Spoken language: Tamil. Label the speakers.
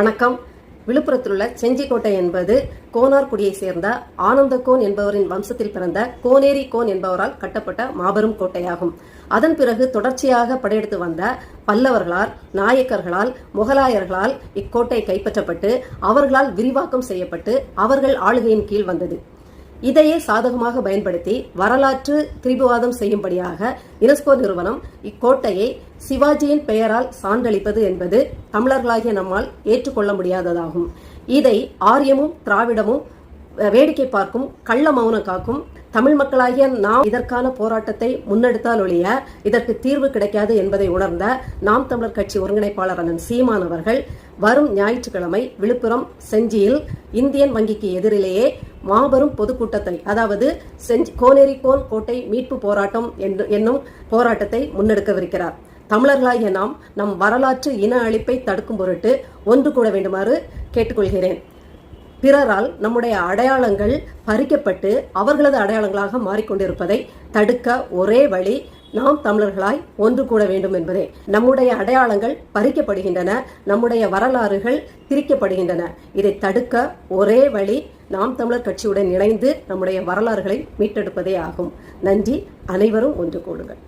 Speaker 1: வணக்கம். விழுப்புரத்தில் உள்ள செஞ்சிக்கோட்டை என்பது கோனார்குடியை சேர்ந்த ஆனந்தகோன் என்பவரின் வம்சத்தில் பிறந்த கோனேரி கோன் என்பவரால் கட்டப்பட்ட மாபெரும் கோட்டையாகும். அதன் பிறகு தொடர்ச்சியாக படையெடுத்து வந்த பல்லவர்களால் நாயக்கர்களால் முகலாயர்களால் இக்கோட்டை கைப்பற்றப்பட்டு அவர்களால் விரிவாக்கம் செய்யப்பட்டு அவர்கள் ஆளுகையின் கீழ் வந்தது. இதையே சாதகமாக பயன்படுத்தி வரலாற்று திரிபுவாதம் செய்யும்படியாக யுனெஸ்கோ நிறுவனம் இக்கோட்டையை சிவாஜியின் பெயரால் சான்றளிப்பது என்பது தமிழர்களாகிய நம்மால் ஏற்றுக்கொள்ள முடியாததாகும். இதை ஆரியமும் திராவிடமும் வேடிக்கை பார்க்கும் கள்ள மௌனம் காக்கும் தமிழ் மக்களாகிய நாம் இதற்கான போராட்டத்தை முன்னெடுத்தால் ஒழிய இதற்கு தீர்வு கிடைக்காது என்பதை உணர்ந்த நாம் தமிழர் கட்சி ஒருங்கிணைப்பாளர் அண்ணன் சீமான் அவர்கள் வரும் ஞாயிற்றுக்கிழமை விழுப்புரம் செஞ்சியில் இந்தியன் வங்கிக்கு எதிரிலேயே மாபெரும் பொதுக்கூட்டத்தை அதாவது செஞ்சி கோனேரிக்கோன் கோட்டை மீட்பு போராட்டம் என்று என்னும் போராட்டத்தை முன்னெடுக்கவிருக்கிறார். தமிழர்களாகிய நாம் நம் வரலாற்று இன அழிப்பை தடுக்கும் பொருட்டு ஒன்று கூட வேண்டுமாறு கேட்டுக்கொள்கிறேன். பிறரால் நம்முடைய அடையாளங்கள் பறிக்கப்பட்டு அவர்களது அடையாளங்களாக மாறிக்கொண்டிருப்பதை தடுக்க ஒரே வழி நாம் தமிழர்களாய் ஒன்று கூட வேண்டும் என்பதே. நம்முடைய அடையாளங்கள் பறிக்கப்படுகின்றன நம்முடைய வரலாறுகள் திரிக்கப்படுகின்றன. இதை தடுக்க ஒரே வழி நாம் தமிழர் கட்சியுடன் இணைந்து நம்முடைய வரலாறுகளை மீட்டெடுப்பதே ஆகும். நன்றி அனைவரும் ஒன்று கூடுங்கள்.